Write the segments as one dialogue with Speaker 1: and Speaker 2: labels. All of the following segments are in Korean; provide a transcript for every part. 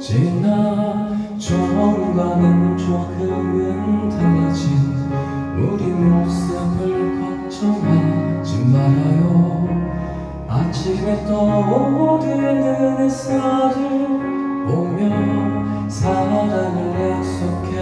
Speaker 1: 지나 처음과는 조금은 달라진 우리 모습을 걱정하지 말아요. 아침에 떠오르는 햇살을 보며 사랑을 약속했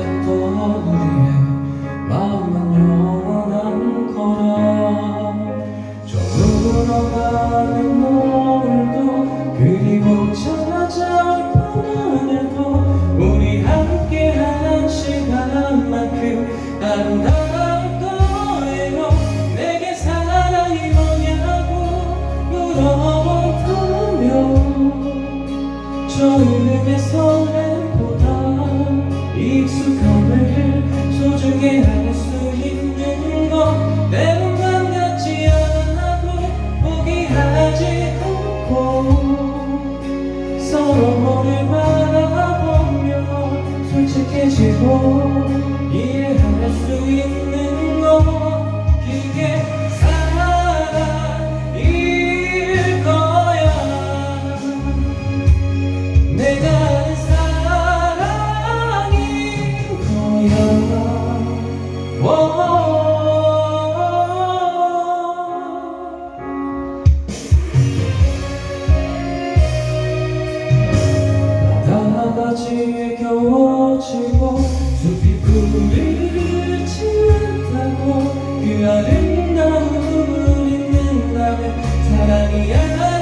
Speaker 1: 물어본다면 처음의 설렘보다 익숙함을 소중히 할수 바다가지에 겨워지고 숲이 풀을 치는다고 그 아름다움을 잊는다면 사랑이 아니야